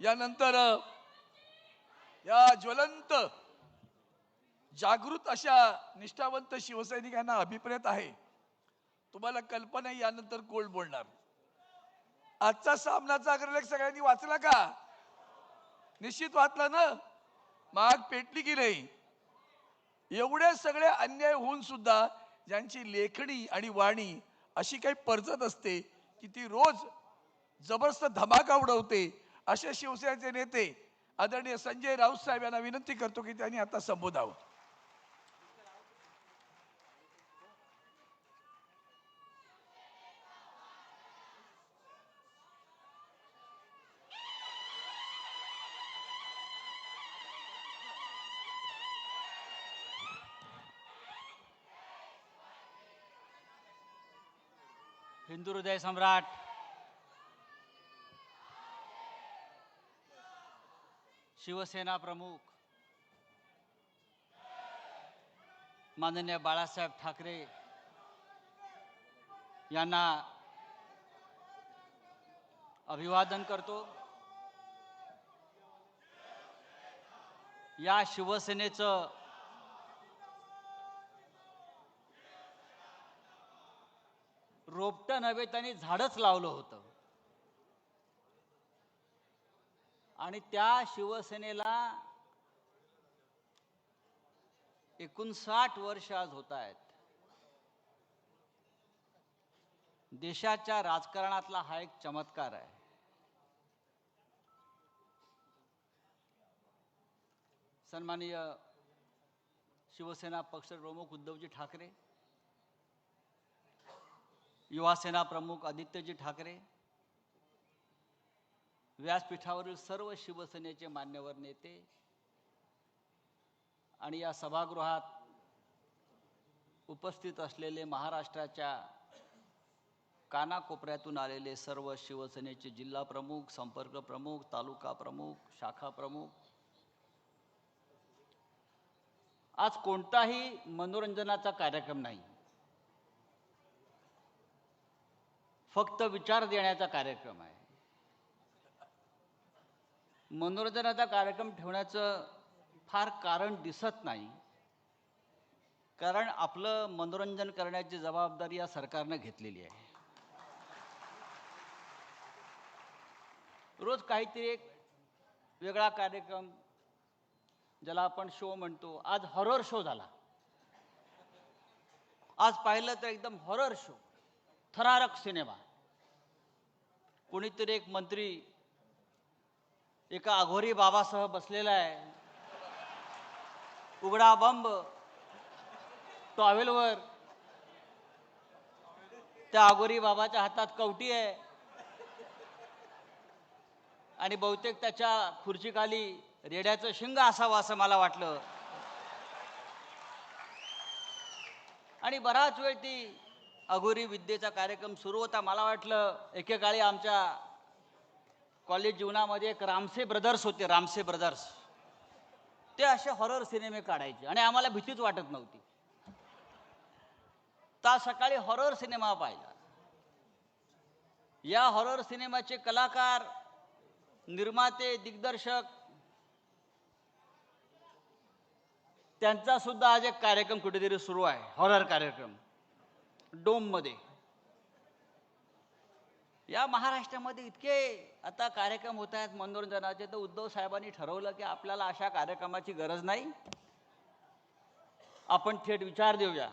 यानंतर या ज्वलंत जागृत अशा निष्ठावंत शिवसैनिकांना अभिप्रेत आहे. तुम्हाला कल्पना यानंतर कोण बोलणार. आजचा सामनाचा अग्रलेख सगळ्यांनी वाचला का? निश्चित वाचला ना? माग पेटली की नाही? एवढे सगळे अन्याय होऊन सुद्धा ज्यांची लेखणी आणि वाणी अशी काही परजत असते की ती रोज जबरदस्त धमाका उडवते असे शिवसेनेचे नेते आदरणीय संजय राऊत साहेब यांना विनंती करतो की त्यांनी आता संबोधावं. हिंदू हृदय सम्राट शिवसेना प्रमुख माननीय बाळासाहेब ठाकरे यांना अभिवादन करतो. या शिवसेनेचं रोपटं नव्हे त्यांनी झाडच लावलं होतं. आणि त्या शिवसेनेला एकोणसाठ वर्ष आज होत आहेत. देशाच्या राजकारणातला हा एक चमत्कार आहे. सन्माननीय शिवसेना पक्ष प्रमुख उद्धवजी ठाकरे युवासेना प्रमुख आदित्यजी ठाकरे व्यासपीठावरील सर्व शिवसेनेचे मान्यवर नेते आणि या सभागृहात उपस्थित असलेले महाराष्ट्राच्या कानाकोपऱ्यातून आलेले सर्व शिवसेनेचे जिल्हा प्रमुख संपर्क प्रमुख तालुका प्रमुख शाखा प्रमुख. आज कोणताही मनोरंजनाचा कार्यक्रम नाही. फक्त विचार देण्याचा कार्यक्रम आहे. मनोरंजनाचा कार्यक्रम ठेवण्याचं फार कारण दिसत नाही. कारण आपलं मनोरंजन करण्याची जबाबदारी या सरकारनं घेतलेली आहे. रोज काहीतरी एक वेगळा कार्यक्रम ज्याला आपण शो म्हणतो. आज हॉरर शो झाला. आज पाहिलं तर एकदम हॉरर शो थरारक सिनेमा. कोणीतरी एक मंत्री एका अघोरी बाबासह बसलेला आहे. उघडा बंब. टॉवेलवर त्या अघोरी बाबाच्या हातात कवटी आहे. आणि बहुतेक त्याच्या खुर्चीखाली रेड्याचं शिंग असावं असं मला वाटलं. आणि बराच वेळ ती अघोरी विद्येचा कार्यक्रम सुरू होता मला वाटलं एकेकाळी आमच्या कॉलेज जीवनामध्ये एक रामसे ब्रदर्स होते रामसे ब्रदर्स. ते असे हॉरर सिनेमे काढायचे आणि आम्हाला भीतीच वाटत नव्हती. ता सकाळी हॉरर सिनेमा पाहिला. या हॉरर सिनेमाचे कलाकार निर्माते दिग्दर्शक त्यांचा सुद्धा आज एक कार्यक्रम कुठेतरी सुरू आहे हॉरर कार्यक्रम. डोममध्ये. या महाराष्ट्रामध्ये इतके आता कार्यक्रम होत आहेत मनोरंजनाचे. तर उद्धव साहेबांनी ठरवलं की आपल्याला अशा कार्यक्रमाची गरज नाही. आपण थेट विचार देऊया.